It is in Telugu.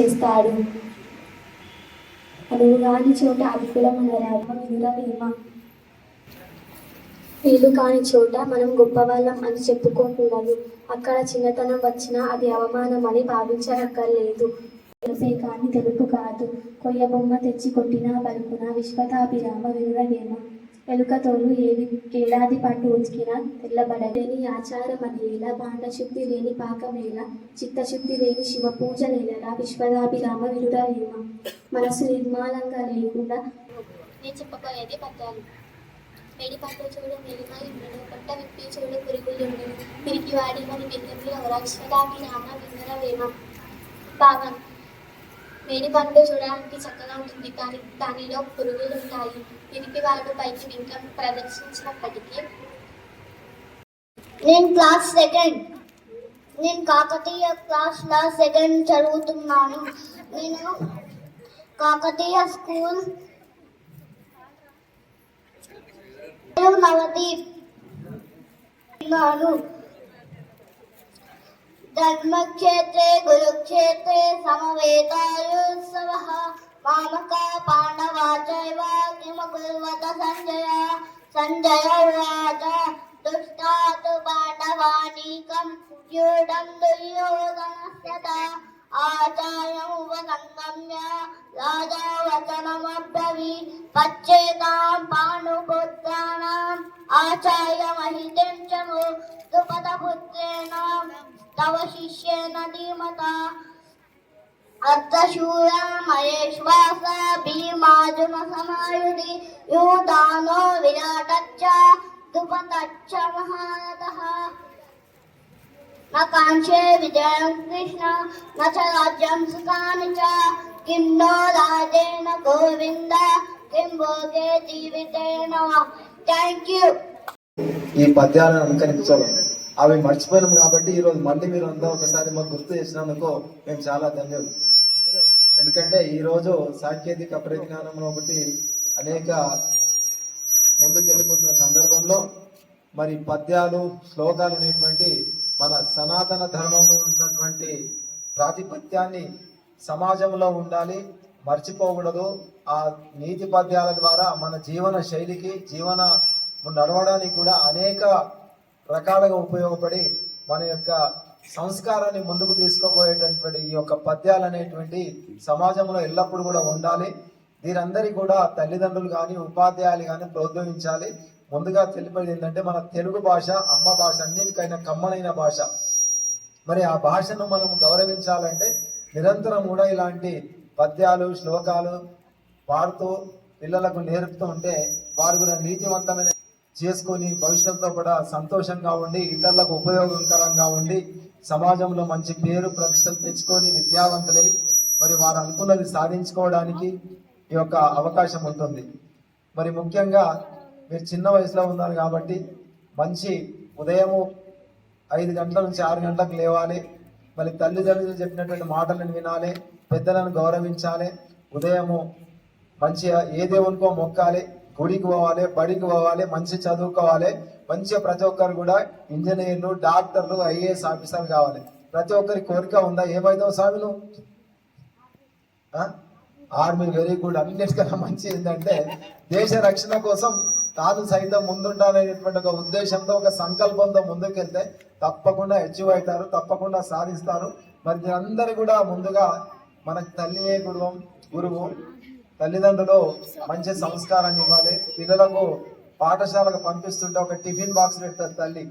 చేస్తాడు. అనువు కాని చోట అవిఫలమనరాదు వినురవేమ వీలు కాని చోట మనం గొప్పవాళ్ళం అని చెప్పుకోకూడదు. అక్కడ చిన్నతనం వచ్చినా అది అవమానం అని భావించనక్కర్లేదు. తెలుసే కానీ తెలుపు కాదు. కొయ్య బొమ్మ తెచ్చి కొట్టినా పలుకున విశ్వతాభిరామ వినురవేమ ఎలుకతోలు ఏది ఏడాది పాటు ఉతికినా తెల్లబడలేని ఆచారం అనేలా బాండశుద్ధి లేని పాకమేలా చిత్తశుద్ధి లేని శివ పూజ నేలలా విశ్వదాభిరామ వినురవేమ మనసు నిర్మాలంగా లేకుండా నేను చెప్పబోయేది పద్యాలు. మేడి పంట చూడు మెలిమై ఉండడు పొట్ట విప్పి చూడు పురుగులుండు పిరికి వాడి మరి బెంగమి అవరాక్షరామి రామ విందర వేమ భావం. మేడి పండు చూడడానికి చక్కగా ఉంటుంది. కానీ దానిలో పురుగులు ఉంటాయి. తిరిగి వాడు పైకి వింకం ప్రదర్శించినప్పటికీ. నేను క్లాస్ సెకండ్. నేను కాకతీయ క్లాస్లో సెకండ్ చదువుతున్నాను. నేను కాకతీయ స్కూల్. నవదీప్. ఉన్నాను ब्रह्मक्षेत्रे गुरुक्षेत्रे समवेतायुत्सवः मामका पाण्डवा चैव किमकुर्वत सञ्जय सञ्जय उवाच दुष्टा तु पाण्डवानीकं व्यूढं दुर्योधनस्य आचार्यमुपसङ्गम्य राजा पच्येतां చము ద్రుపదపుత్రేణ తవ శిష్యేన ధీమతా అర్థశూర మహేశ్వాస భీమార్జున సమాయుధి యూదానో విరాటచ్చ దుపతచ్చ మహారథః न काञ्चे विजयं कृष्ण न च राज्यं सुखानि च किं नो राजेन गोविन्द किं भोगे जीवितेन वा థ్యాంక్ యూ ఈ పద్యాలను అనుకరించడం అవి మర్చిపోయినాం కాబట్టి ఈరోజు మళ్ళీ మీరు అంతా ఒకసారి మాకు గుర్తు చేసినందుకు మేము చాలా ధన్యులు. ఎందుకంటే ఈరోజు సాంకేతిక పరిజ్ఞానంలో ఒకటి అనేక ముందుకు వెళ్ళిపోతున్న సందర్భంలో మరి పద్యాలు శ్లోకాలు అనేటువంటి మన సనాతన ధర్మంలో ఉన్నటువంటి ప్రాతిపత్యాన్ని సమాజంలో ఉండాలి మర్చిపోకూడదు. ఆ నీతి పద్యాల ద్వారా మన జీవన శైలికి జీవన నడవడానికి కూడా అనేక రకాలుగా ఉపయోగపడి మన యొక్క సంస్కారాన్ని ముందుకు తీసుకుపోయేటటువంటి ఈ యొక్క పద్యాలు అనేటువంటి సమాజంలో ఎల్లప్పుడూ కూడా ఉండాలి. దీనందరికీ కూడా తల్లిదండ్రులు కానీ ఉపాధ్యాయులు కానీ ప్రోత్సహించాలి ముందుగా తెలిపేది ఏంటంటే మన తెలుగు భాష అమ్మ భాష అన్నిటికైనా కమ్మనైన భాష. మరి ఆ భాషను మనం గౌరవించాలంటే నిరంతరం కూడా ఇలాంటి పద్యాలు శ్లోకాలు పాడుతూ పిల్లలకు నేర్పుతూ ఉంటే వారు కూడా నీతివంతమైన చేసుకొని భవిష్యత్తులో కూడా సంతోషంగా ఉండి ఇతరులకు ఉపయోగకరంగా ఉండి సమాజంలో మంచి పేరు ప్రతిష్టలు తెచ్చుకొని విద్యావంతులై మరి వారు అనుకున్నది సాధించుకోవడానికి ఈ యొక్క అవకాశం ఉంటుంది. మరి ముఖ్యంగా మీరు చిన్న వయసులో ఉన్నారు కాబట్టి మంచి ఉదయము ఐదు గంటల నుంచి ఆరు గంటలకు లేవాలి. మరి తల్లిదండ్రులు చెప్పినటువంటి మాటలను వినాలి పెద్దలను గౌరవించాలి ఉదయము మంచిగా ఏ దేవునికో మొక్కాలి గుడికి పోవాలి బడికి పోవాలి మంచి చదువుకోవాలి. మంచిగా ప్రతి ఒక్కరు కూడా ఇంజనీర్లు డాక్టర్లు ఐఏఎస్ ఆఫీసర్లు కావాలి. ప్రతి ఒక్కరి కోరిక ఉందా? ఏమైందో స్వామి నువ్వు ఆర్మీ వెరీ గుడ్. అన్నిటికన్నా మంచి ఏంటంటే దేశ రక్షణ కోసం తాను సైతం ముందుండాలనేటువంటి ఒక ఉద్దేశంతో ఒక సంకల్పంతో ముందుకెళ్తే తప్పకుండా అచీవ్ అవుతారు తప్పకుండా సాధిస్తారు. మరి అందరూ కూడా ముందుగా మనకు తల్లియే గురువం గురువు. తల్లిదండ్రులు మంచి సంస్కారాన్ని ఇవ్వాలి. పిల్లలకు పాఠశాలకు పంపిస్తుంటే ఒక టిఫిన్ బాక్స్ పెడతారు తల్లి.